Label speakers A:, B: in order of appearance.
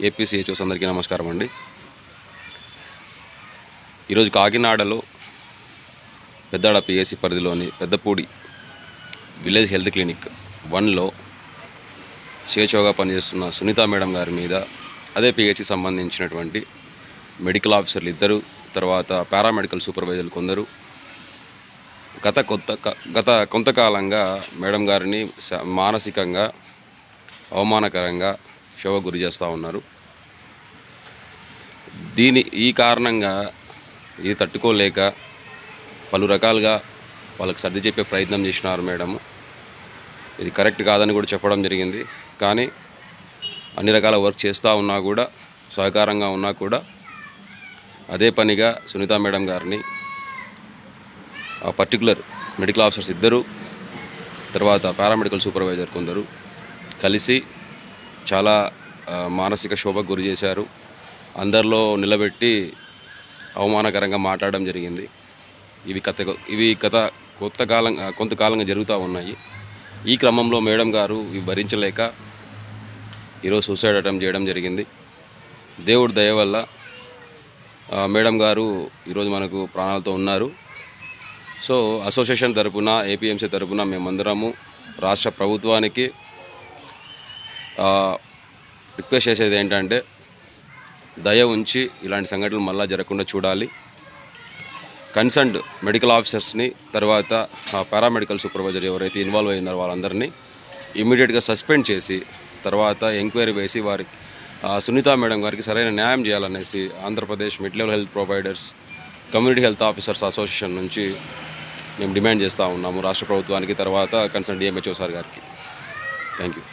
A: ఏపీసీహెచ్ఓస్ అందరికీ నమస్కారం అండి. ఈరోజు కాకినాడలో పెద్దాడ పిఎస్సి పరిధిలోని పెద్దపూడి విలేజ్ హెల్త్ క్లినిక్ వన్లో షేచోగా పనిచేస్తున్న సునీత మేడం గారి మీద అదే పిహెచ్కి సంబంధించినటువంటి మెడికల్ ఆఫీసర్లు ఇద్దరు తర్వాత పారామెడికల్ సూపర్వైజర్లు కొందరు. గత కొత్త క- గత కొంతకాలంగా మేడం గారిని మానసికంగా అవమానకరంగా శోభ గురి చేస్తూ ఉన్నారు. దీని ఈ కారణంగా ఇది తట్టుకోలేక పలు రకాలుగా వాళ్ళకి సర్ది చెప్పే ప్రయత్నం చేసినారు మేడము ఇది కరెక్ట్ కాదని కూడా చెప్పడం జరిగింది. కానీ అన్ని రకాల వర్క్ చేస్తూ ఉన్నా కూడా సహకారంగా ఉన్నా కూడా అదే పనిగా సునీత మేడం గారిని ఆ పర్టికులర్ మెడికల్ ఆఫీసర్స్ ఇద్దరు తర్వాత పారామెడికల్ సూపర్వైజర్ కొందరు కలిసి చాలా మానసిక శోభకు గురి చేశారు. అందరిలో నిలబెట్టి అవమానకరంగా మాట్లాడడం జరిగింది. ఇవి కథ ఇవి కథ కొత్త కాలం కొంతకాలంగా జరుగుతూ ఉన్నాయి. ఈ క్రమంలో మేడం గారు ఇవి భరించలేక ఈరోజు సూసైడ్ అటెంప్ట్ చేయడం జరిగింది. దేవుడి దయ వల్ల మేడం గారు ఈరోజు మనకు ప్రాణాలతో ఉన్నారు. సో అసోసియేషన్ తరపున ఏపీఎంసీ తరపున మేమందరము రాష్ట్ర ప్రభుత్వానికి రిక్వెస్ట్ చేసేది ఏంటంటే దయ ఉంచి ఇలాంటి సంఘటనలు మళ్ళా జరగకుండా చూడాలి. కన్సర్న్డ్ మెడికల్ ఆఫీసర్స్ని తర్వాత పారామెడికల్ సూపర్వైజర్ ఎవరైతే ఇన్వాల్వ్ అయినారో వాళ్ళందరినీ ఇమీడియట్గా సస్పెండ్ చేసి తర్వాత ఎంక్వైరీ వేసి వారి సునీత మేడం గారికి సరైన న్యాయం చేయాలనేసి Andhra Pradesh mid level health providers community health officers association నుంచి మేము డిమాండ్ చేస్తూ ఉన్నాము రాష్ట్ర ప్రభుత్వానికి తర్వాత కన్సర్న్ డిఎంహెచ్ఓ సార్ గారికి. Thank you